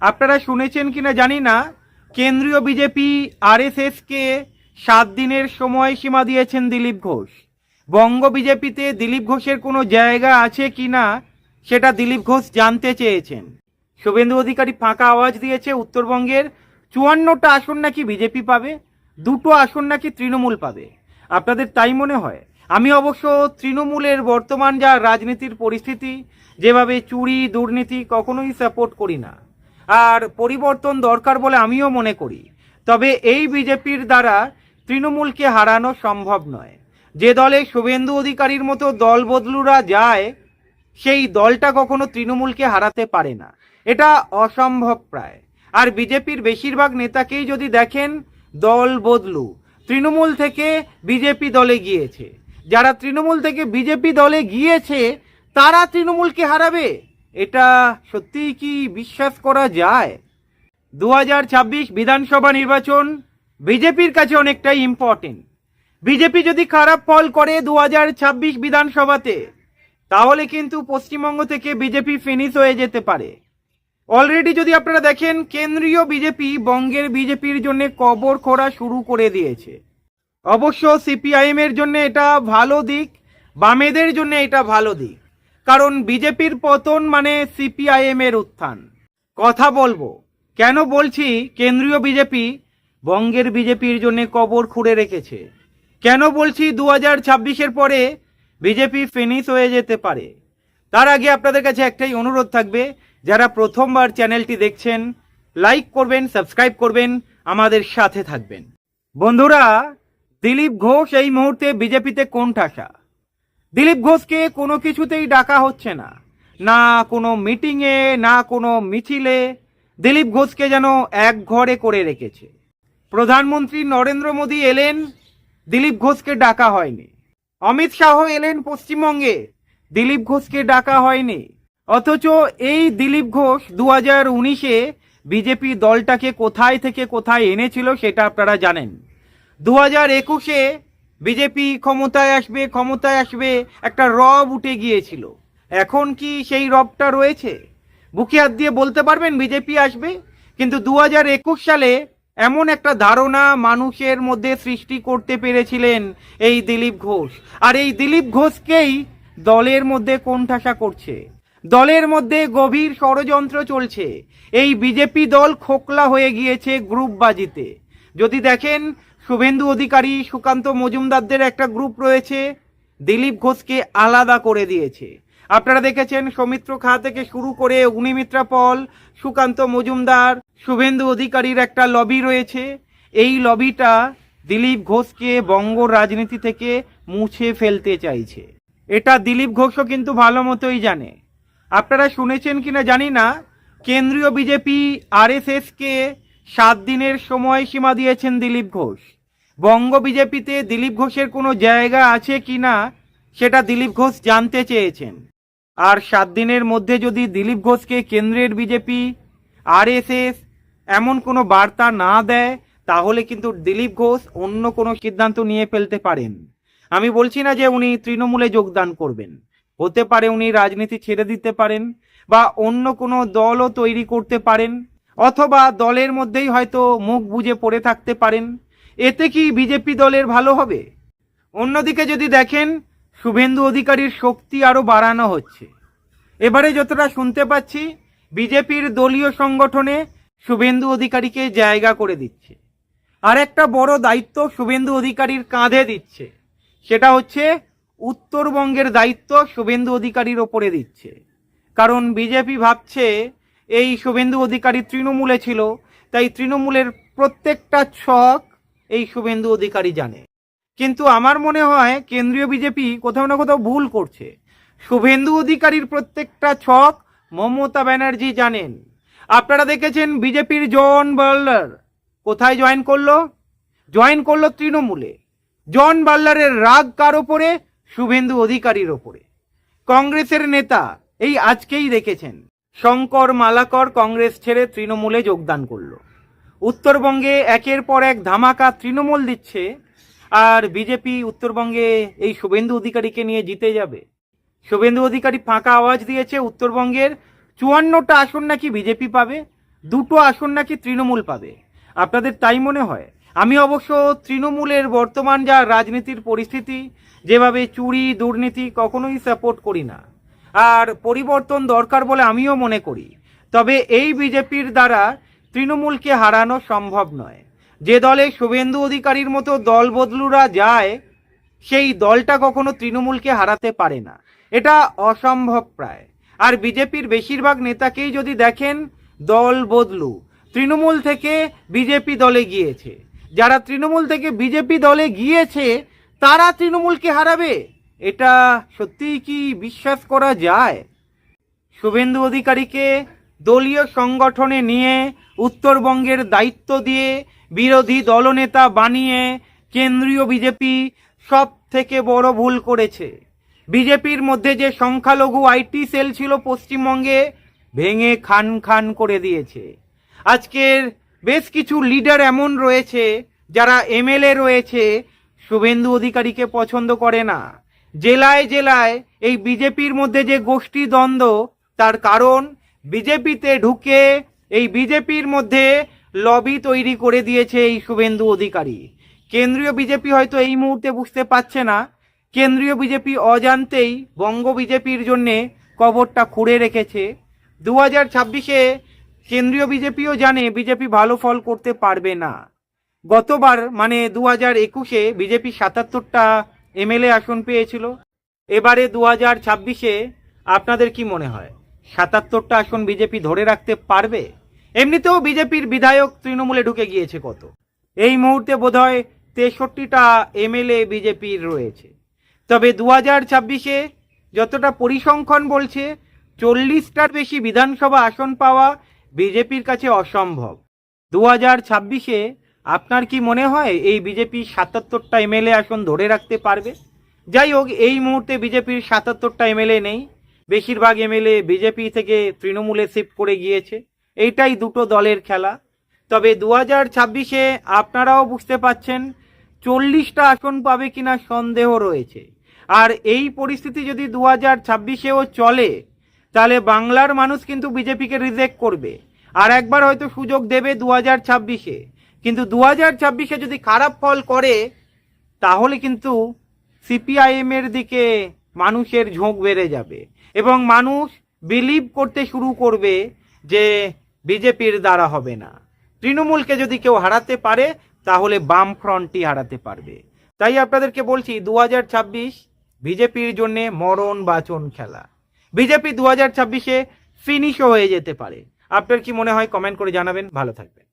আপনারা শুনেছেন কিনা জানি না। কেন্দ্রীয় বিজেপি আরএসএসকে সাত দিনের সময়সীমা দিয়েছেন দিলীপ ঘোষ। বঙ্গ বিজেপিতে দিলীপ ঘোষের কোনো জায়গা আছে কি না সেটা দিলীপ ঘোষ জানতে চেয়েছেন। শুভেন্দু অধিকারী ফাঁকা আওয়াজ দিয়েছে উত্তরবঙ্গের। চুয়ান্নটা আসন নাকি বিজেপি পাবে, দুটো আসন নাকি তৃণমূল পাবে। আপনাদের তাই মনে হয়? আমি অবশ্য তৃণমূলের বর্তমান যা রাজনীতির পরিস্থিতি, যেভাবে চুরি, দুর্নীতি কখনোই সাপোর্ট করি না। আর পরিবর্তন দরকার বলে আমিও মনে করি। তবে এই বিজেপির দ্বারা তৃণমূলকে হারানো সম্ভব নয়। যে দলে শুভেন্দু অধিকারীর মতো দল বদলুরা যায়, সেই দলটা কখনো তৃণমূলকে হারাতে পারে না। এটা অসম্ভব প্রায়। আর বিজেপির বেশিরভাগ নেতাকেই যদি দেখেন, দল বদলু। তৃণমূল থেকে বিজেপি দলে গিয়েছে। যারা তৃণমূল থেকে বিজেপি দলে গিয়েছে, তারা তৃণমূলকে হারাবে। এটা সত্যিই কি বিশ্বাস করা যায়? দু হাজার ছাব্বিশ বিধানসভা নির্বাচন বিজেপির কাছে অনেকটাই ইম্পর্টেন্ট বিজেপি যদি খারাপ ফল করে দু হাজার ছাব্বিশ বিধানসভাতে, তাহলে কিন্তু পশ্চিমবঙ্গ থেকে বিজেপি ফিনিশ হয়ে যেতে পারে। অলরেডি যদি আপনারা দেখেন, কেন্দ্রীয় বিজেপি বঙ্গের বিজেপির জন্য কবর খোঁড়া শুরু করে দিয়েছে। অবশ্য সিপিআইএম এর জন্য এটা ভালো দিক, বামেদের জন্য এটা ভালো দিক। কারণ বিজেপির পতন মানে সিপিআইএম এর উত্থান। কথা বলব, কেন বলছি কেন্দ্রীয় বিজেপি বঙ্গের বিজেপির জন্য কবর খুঁড়ে রেখেছে? কেন বলছি দু হাজার ছাব্বিশের পরে বিজেপি ফিনিশ হয়ে যেতে পারে? তার আগে আপনাদের কাছে একটাই অনুরোধ থাকবে, যারা প্রথমবার চ্যানেলটি দেখছেন, লাইক করবেন, সাবস্ক্রাইব করবেন, আমাদের সাথে থাকবেন। বন্ধুরা, দিলীপ ঘোষ এই মুহূর্তে বিজেপিতে কোন ঠাসা? দিলীপ ঘোষকে কোনো কিছুতেই ডাকা হচ্ছে না। না কোনো মিটিংয়ে, না কোনো মিছিলে দিলীপ ঘোষকে যেন এক ঘরে করে রেখেছে। প্রধানমন্ত্রী নরেন্দ্র মোদী এলেন, দিলীপ ঘোষকে ডাকা হয়নি। অমিত শাহ এলেন পশ্চিমবঙ্গে, দিলীপ ঘোষকে ডাকা হয়নি। অথচ এই দিলীপ ঘোষ দু হাজার উনিশে বিজেপি দলটাকে কোথায় থেকে কোথায় এনেছিল সেটা আপনারা জানেন। দু হাজার একুশে বিজেপি ক্ষমতায় আসবে ক্ষমতায় আসবে, একটা রব উঠে গিয়েছিল। এখন কি সেই রবটা রয়েছে? বুকে হাত দিয়ে বলতে পারবেন বিজেপি আসবে? কিন্তু দু হাজার একুশ সালে এমন একটা ধারণা মানুষের মধ্যে সৃষ্টি করতে পেরেছিলেন এই দিলীপ ঘোষ। আর এই দিলীপ ঘোষকেই দলের মধ্যে কোণঠাসা করছে। দলের মধ্যে গভীর ষড়যন্ত্র চলছে। এই বিজেপি দল খোকলা হয়ে গিয়েছে গ্রুপবাজিতে। যদি দেখেন শুভেন্দু অধিকারী সুকান্ত মজুমদারদের একটা গ্রুপ রয়েছে, দিলীপ ঘোষকে আলাদা করে দিয়েছে। আপনারা দেখেছেন সৌমিত্র খা থেকে শুরু করে অগ্নিমিত্রা পল, সুকান্ত মজুমদার, শুভেন্দু অধিকারীর একটা লবি রয়েছে। এই লবিটা দিলীপ ঘোষকে বঙ্গ রাজনীতি থেকে মুছে ফেলতে চাইছে। এটা দিলীপ ঘোষও কিন্তু ভালো মতোই জানে। আপনারা শুনেছেন কিনা জানি না, কেন্দ্রীয় বিজেপি, আরএসএসকে সাত দিনের সময়সীমা দিয়েছেন দিলীপ ঘোষ। বঙ্গ বিজেপিতে দিলীপ ঘোষের কোনো জায়গা আছে কি না, সেটা দিলীপ ঘোষ জানতে চেয়েছেন। আর সাত দিনের মধ্যে যদি দিলীপ ঘোষকে কেন্দ্রের বিজেপি, আরএসএস এমন কোনো বার্তা না দেয়, তাহলে কিন্তু দিলীপ ঘোষ অন্য কোনো সিদ্ধান্ত নিয়ে ফেলতে পারেন। আমি বলছি না যে উনি তৃণমূলে যোগদান করবেন। হতে পারে উনি রাজনীতি ছেড়ে দিতে পারেন বা অন্য কোনো দলও তৈরি করতে পারেন, অথবা দলের মধ্যেই হয়তো মুখ বুজে পড়ে থাকতে পারেন। এতে কি বিজেপি দলের ভালো হবে? অন্যদিকে যদি দেখেন, শুভেন্দু অধিকারীর শক্তি আরও বাড়ানো হচ্ছে। এবারে যতটা শুনতে পাচ্ছি, বিজেপির দলীয় সংগঠনে শুভেন্দু অধিকারীকে জায়গা করে দিচ্ছে। আর একটা বড় দায়িত্ব শুভেন্দু অধিকারীর কাঁধে দিচ্ছে। সেটা হচ্ছে উত্তরবঙ্গের দায়িত্ব শুভেন্দু অধিকারীর ওপরে দিচ্ছে। কারণ বিজেপি ভাবছে, এই শুভেন্দু অধিকারী তৃণমূলে ছিল, তাই তৃণমূলের প্রত্যেকটা ছক এই শুভেন্দু অধিকারী জানে। কিন্তু আমার মনে হয় কেন্দ্রীয় বিজেপি কোথাও না কোথাও ভুল করছে। শুভেন্দু অধিকারীর প্রত্যেকটা ছক মমতা ব্যানার্জি জানেন। আপনারা দেখেছেন বিজেপির জন বার্লার কোথায় জয়েন করল? জয়েন করল তৃণমূলে। জন বার্লারের রাগ কার ওপরে? শুভেন্দু অধিকারীর ওপরে। কংগ্রেসের নেতা, এই আজকেই দেখেছেন। শঙ্কর মালাকর কংগ্রেস ছেড়ে তৃণমূলে যোগদান করল। উত্তরবঙ্গে একের পর এক ধামাকা তৃণমূল দিচ্ছে, আর বিজেপি উত্তরবঙ্গে এই শুভেন্দু অধিকারীকে নিয়ে জিতে যাবে। শুভেন্দু অধিকারী ফাঁকা আওয়াজ দিয়েছে, উত্তরবঙ্গের চুয়ান্নটা আসন নাকি বিজেপি পাবে, দুটো আসন নাকি তৃণমূল পাবে। আপনাদের তাই মনে হয়? আমি অবশ্য তৃণমূলের বর্তমান যা রাজনীতির পরিস্থিতি, যেভাবে চুরি, দুর্নীতি কখনোই সাপোর্ট করি না। আর পরিবর্তন দরকার বলে আমিও মনে করি। তবে এই বিজেপির দ্বারা তৃণমূলকে হারানো সম্ভব নয়। যে দলে শুভেন্দু অধিকারীর মতো দল বদলুরা যায়, সেই দলটা কখনো তৃণমূলকে হারাতে পারে না। এটা অসম্ভব প্রায়। আর বিজেপির বেশিরভাগ নেতাকেই যদি দেখেন, দল বদলু। তৃণমূল থেকে বিজেপি দলে গিয়েছে। যারা তৃণমূল থেকে বিজেপি দলে গিয়েছে, তারা তৃণমূলকে হারাবে। এটা সত্যিই কি বিশ্বাস করা যায়? শুভেন্দু অধিকারীকে দলীয় সংগঠনে নিয়ে উত্তরবঙ্গের দায়িত্ব দিয়ে বিরোধী দলনেতা বানিয়ে কেন্দ্রীয় বিজেপি সব থেকে বড় ভুল করেছে। বিজেপির মধ্যে যে সংখ্যালঘু আইটি সেল ছিল পশ্চিমবঙ্গে ভেঙে খান খান করে দিয়েছে। আজকের বেশ কিছু লিডার এমন রয়েছে যারা এমএলএ রয়েছে, শুভেন্দু অধিকারীকে পছন্দ করে না। জেলায় জেলায় এই বিজেপির মধ্যে যে গোষ্ঠী দ্বন্দ্ব তার কারণ বিজেপিতে ঢুকে এই বিজেপির মধ্যে লবি তৈরি করে দিয়েছে এই শুভেন্দু অধিকারী। কেন্দ্রীয় বিজেপি হয়তো এই মুহূর্তে বুঝতে পারছে না। কেন্দ্রীয় বিজেপি অজান্তেই বঙ্গ বিজেপির জন্যে কবরটা খুঁড়ে রেখেছে। দু হাজার ছাব্বিশে কেন্দ্রীয় বিজেপিও জানে বিজেপি ভালো ফল করতে পারবে না। গতবার মানে দু হাজার একুশে বিজেপি সাতাত্তরটা এমএলএ আসন পেয়েছিল। এবারে দু হাজার ছাব্বিশে আপনাদের কি মনে হয়? সাতাত্তরটা আসন বিজেপি ধরে রাখতে পারবে? এমনিতেও বিজেপির বিধায়ক তৃণমূলে ঢুকে গিয়েছে কত? এই মুহূর্তে বোধহয় তেষট্টিটা এমএলএ বিজেপির রয়েছে। তবে দু হাজার ছাব্বিশে যতটা পরিসংখ্যান বলছে, চল্লিশটার বেশি বিধানসভা আসন পাওয়া বিজেপির কাছে অসম্ভব। দু হাজার ছাব্বিশে আপনার কি মনে হয় এই বিজেপি সাতাত্তরটা এমএলএ আসন ধরে রাখতে পারবে? যাই হোক, এই মুহূর্তে বিজেপির সাতাত্তরটা এমএলএ নেই। বেশিরভাগ এমএলএ বিজেপি থেকে তৃণমূলে শিফট করে গিয়েছে। এইটাই দুটো দলের খেলা। তবে দু হাজার ছাব্বিশে আপনারাও বুঝতে পাচ্ছেন চল্লিশটা আসন পাবে কিনা সন্দেহ রয়েছে। আর এই পরিস্থিতি যদি দু হাজার ছাব্বিশেও চলে, তাহলে বাংলার মানুষ কিন্তু বিজেপিকে রিজেক্ট করবে। আর একবার হয়তো সুযোগ দেবে দু হাজার ছাব্বিশে। কিন্তু দু হাজার ছাব্বিশে যদি খারাপ ফল করে, তাহলে কিন্তু সিপিআইএম এর দিকে মানুষের ঝোঁক বেড়ে যাবে। এবং মানুষ বিলিভ করতে শুরু করবে যে বিজেপির দ্বারা হবে না। তৃণমূলকে যদি কেউ হারাতে পারে, তাহলে বাম ফ্রন্টই হারাতে পারবে। তাই আপনাদেরকে বলছি দু হাজার ছাব্বিশ বিজেপির জন্যে মরণ বাচন খেলা। বিজেপি দু হাজার ছাব্বিশে ফিনিশও হয়ে যেতে পারে। আপনার কি মনে হয়? কমেন্ট করে জানাবেন। ভালো থাকবেন।